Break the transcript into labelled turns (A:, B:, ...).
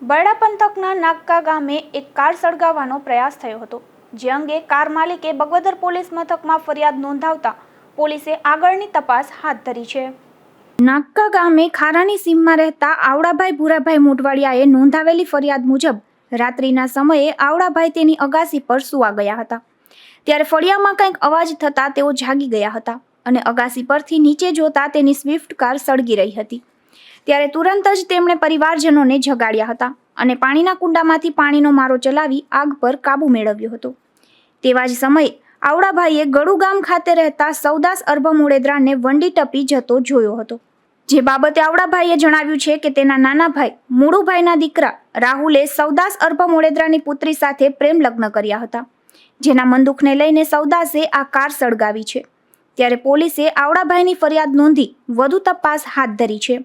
A: બરડા પંથકના નાગકા ગામે એક કાર સળગાવવાનો પ્રયાસ થયો હતો, જે અંગે કાર માલિકે બગવદર પોલીસ મથકમાં ફરિયાદ નોંધાવતા પોલીસે આગળની તપાસ હાથ ધરી છે. નાગકા ગામે ખારાની સીમમાં રહેતા આવડાભાઈ ભૂરાભાઈ મોઢવાડિયાએ નોંધાવેલી ફરિયાદ મુજબ રાત્રિના સમયે આવડાભાઈ તેની અગાસી પર સૂવા ગયા હતા. ત્યારે ફળિયામાં કંઈક અવાજ થતાં તેઓ જાગી ગયા હતા અને અગાસી પરથી નીચે જોતા તેની સ્વિફ્ટ કાર સળગી રહી હતી. ત્યારે તુરંત જ તેમણે પરિવારજનોને જગાડ્યા હતા અને પાણીના કુંડામાંથી પાણીનો મારો ચલાવી આગ પર કાબુ મેળવ્યો હતો. તેવા જ સમયે આવડાભાઈએ ગળુ ગામ ખાતે રહેતા સૌદાસ અર્ભ ઉડેદરાને વંડી ટપી જતો જોયો હતો. જે બાબતે આવડાભાઈએ જણાવ્યું છે કે તેના નાના ભાઈ, મુળુભાઈના દીકરા રાહુલે સૌદાસ અર્ભ ઉડેદરાની પુત્રી સાથે પ્રેમ લગ્ન કર્યા હતા. જેના મંદુખને લઈને સૌદાસે આ કાર સળગાવી છે. ત્યારે પોલીસે આવડાભાઈની ફરિયાદ નોંધી વધુ તપાસ હાથ ધરી છે.